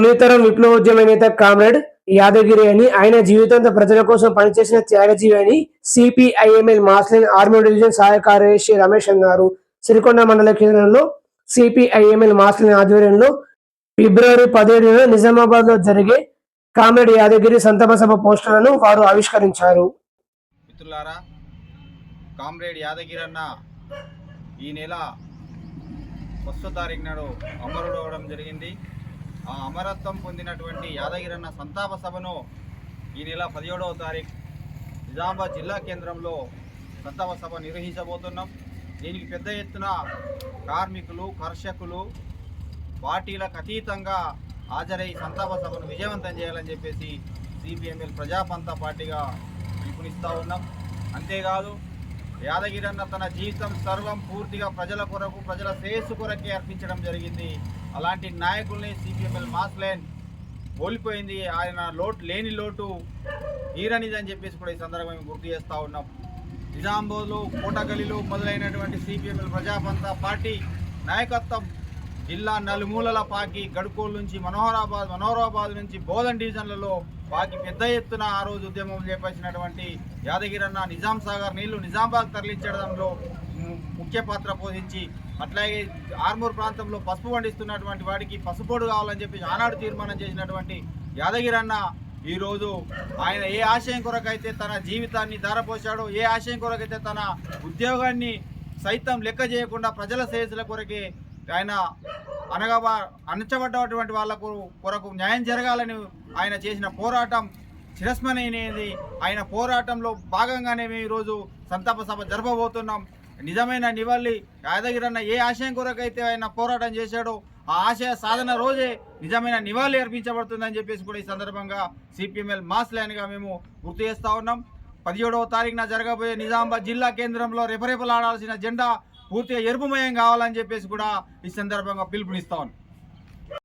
తొలితరం విప్లవోద్యమ నేత కామ్రేడ్ యాదగిరి అని ఆయన జీవితాంత ప్రజల కోసం పనిచేసిన త్యాగజీవి అని సిపిఐఎంఎల్ మాస్లిన్ ఆర్మీ డివిజన్ సహాయ కార్యదర్శి రమేష్ అన్నారు. సిరికొండ మండల కేంద్రంలో సిపిఐఎంఎల్ మాస్లిన్ ఆధ్వర్యంలో ఫిబ్రవరి పదిహేడున నిజామాబాద్లో జరిగే కామ్రేడ్ యాదగిరి సంతాప సభ పోస్టర్లను వారు ఆవిష్కరించారు. మిత్రులారా కామ్రేడ్ యాదగిరి అన్న ఈ నెల ఫస్ట్ తారీఖు నాడు అమరుడు అవడం జరిగింది. ఆ అమరత్వం పొందినటువంటి యాదగిరి అన్న సంతాప సభను ఈ నెల పదిహేడవ తారీఖు నిజామాబాద్ జిల్లా కేంద్రంలో సంతాప సభ నిర్వహించబోతున్నాం. దీనికి పెద్ద ఎత్తున కార్మికులు కర్షకులు పార్టీలకు అతీతంగా హాజరై సంతాప సభను విజయవంతం చేయాలని చెప్పేసి సిపిఎంఎల్ ప్రజాపంత పార్టీగా పిలుపునిస్తూ ఉన్నాం. అంతేకాదు యాదగిరి అన్న తన జీవితం సర్వం పూర్తిగా ప్రజల కొరకు ప్రజల శ్రేయస్సు కొరకే అర్పించడం జరిగింది. అలాంటి నాయకుల్ని సిపిఎంఎల్ మాస్లైన్ కోల్పోయింది. ఆయన లోటు లేని లోటు తీరనిదని చెప్పేసి కూడా ఈ సందర్భం మేము గుర్తు చేస్తూ ఉన్నాం. నిజామాబాద్లో కోటగలిలు మొదలైనటువంటి సిపిఎంఎల్ ప్రజాపంత పార్టీ నాయకత్వం జిల్లా నలుమూలల పాకి గడుకోలు నుంచి మనోహరాబాద్ మనోహరాబాద్ నుంచి బోధన్ డివిజన్లలో పాకి పెద్ద ఎత్తున ఆ రోజు ఉద్యమం చేపట్టినటువంటి యాదగిరన్న నిజాం సాగర్ నీళ్ళు నిజామాబాద్ తరలించడంలో ముఖ్య పాత్ర పోషించి అట్లాగే ఆర్మూర్ ప్రాంతంలో పసుపు పండిస్తున్నటువంటి వాడికి పసుపోడు కావాలని చెప్పి ఆనాడు తీర్మానం చేసినటువంటి యాదగిరన్న ఈరోజు ఆయన ఏ ఆశయం కొరకైతే తన జీవితాన్ని ధారపోశాడో ఏ ఆశయం కొరకైతే తన ఉద్యోగాన్ని సైతం లెక్క చేయకుండా ప్రజల శ్రేయస్సుల కొరకే ఆయన అనగా అణచబడ్డటువంటి వాళ్ళకు కొరకు న్యాయం జరగాలని ఆయన చేసిన పోరాటం చిరస్మరణీయమైనది ఆయన పోరాటంలో భాగంగానే మేము ఈరోజు సంతాప సభ జరపబోతున్నాం. నిజమైన నివాళి యాదగిరన్న ఏ ఆశయం కొరకైతే ఆయన పోరాటం చేశాడో ఆ ఆశయ సాధన రోజే నిజమైన నివాళి అర్పించబడుతుందని చెప్పేసి కూడా ఈ సందర్భంగా సిపిఎంఎల్ మాస్ లైన్గా మేము గుర్తు చేస్తూ ఉన్నాం. పదిహేడవ తారీఖున జరగబోయే నిజామాబాద్ జిల్లా కేంద్రంలో రెపరెపలాడాల్సిన జెండా పూర్తిగా ఎరుపుమయం కావాలని చెప్పేసి కూడా ఈ సందర్భంగా పిలుపునిస్తా